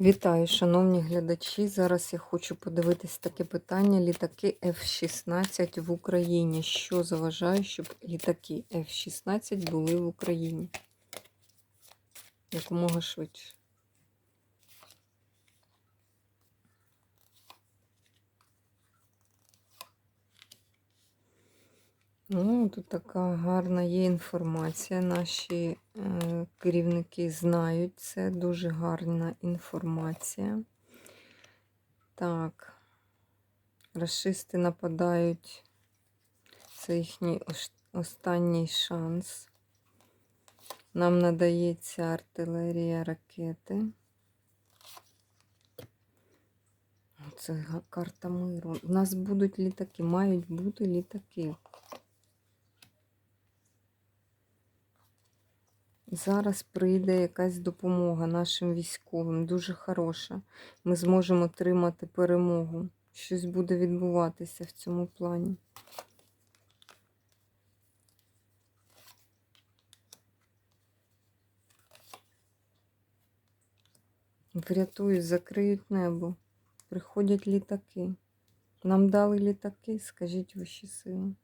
Вітаю, шановні глядачі. Зараз я хочу подивитись таке питання: літаки F-16 в Україні. Що заважає, щоб літаки F-16 були в Україні? Якомога швидше. Ну, тут така гарна є інформація. Наші е, керівники знають це. Дуже гарна інформація. Так, расисти нападають. Це їхній останній шанс. Нам надається артилерія ракети. Це карта миру. У нас будуть літаки, мають бути літаки. Зараз прийде якась допомога нашим військовим, дуже хороша. Ми зможемо отримати перемогу. Щось буде відбуватися в цьому плані. Врятують, закриють небо. Приходять літаки. Нам дали літаки, скажіть вищі сили.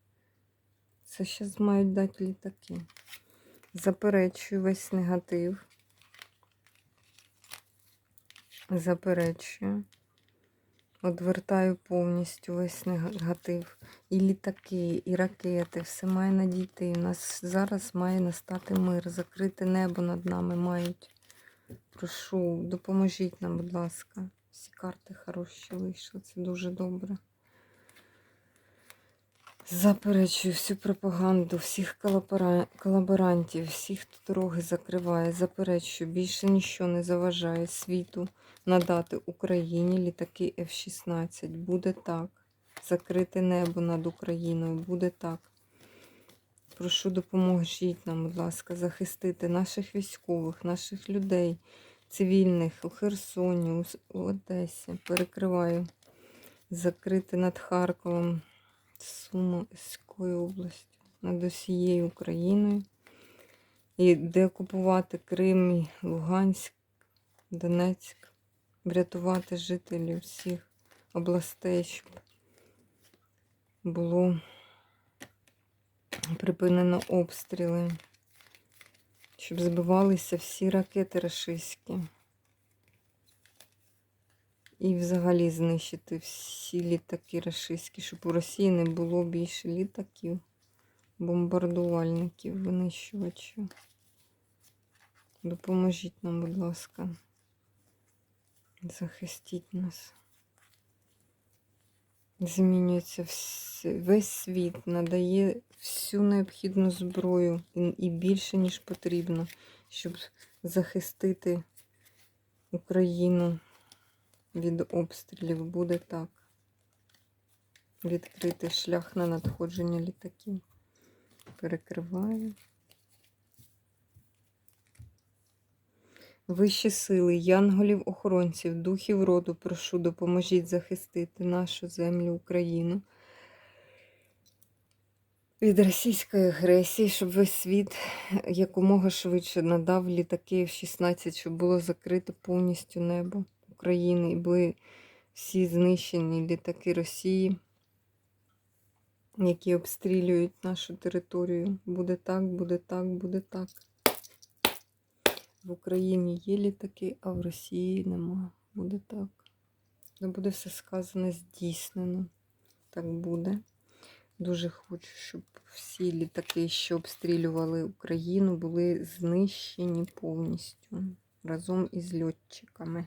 Це зараз мають дати літаки. Заперечую весь негатив. Заперечую. Одвертаю повністю весь негатив. І літаки, і ракети, все має надійти. У нас зараз має настати мир. Закрите небо над нами мають. Прошу, допоможіть нам, будь ласка. Всі карти хороші вийшли. Це дуже добре. Заперечую всю пропаганду, всіх колаборантів, всіх, хто дороги закриває. Заперечую, більше нічого не заважає світу надати Україні літаки F-16. Буде так. Закрите небо над Україною. Буде так. Прошу, допоможіть нам, будь ласка, захистити наших військових, наших людей, цивільних у Херсоні, у Одесі. Перекриваю. Закрити над Харковом. Сумською областю, над усією Україною. І деокупувати Крим, і Луганськ, Донецьк, врятувати жителів всіх областей, щоб було припинено обстріли, щоб збивалися всі ракети рашистські. І взагалі знищити всі літаки рашистські, щоб у Росії не було більше літаків, бомбардувальників, винищувачів. Допоможіть нам, будь ласка. Захистіть нас. Змінюється весь світ, надає всю необхідну зброю і більше, ніж потрібно, щоб захистити Україну від обстрілів буде так. Відкритий шлях на надходження літаків. Перекриваю. Вищі сили, янголів-охоронців, духів роду, прошу, допоможіть захистити нашу землю, Україну від російської агресії, щоб весь світ якомога швидше надав літаки F-16, щоб було закрите повністю небо України і були всі знищені літаки Росії, які обстрілюють нашу територію. Буде так, буде так, буде так. В Україні є літаки, а в Росії нема. Буде так. Не буде все сказане здійснено. Так буде. Дуже хочу, щоб всі літаки, що обстрілювали Україну, були знищені повністю разом із льотчиками.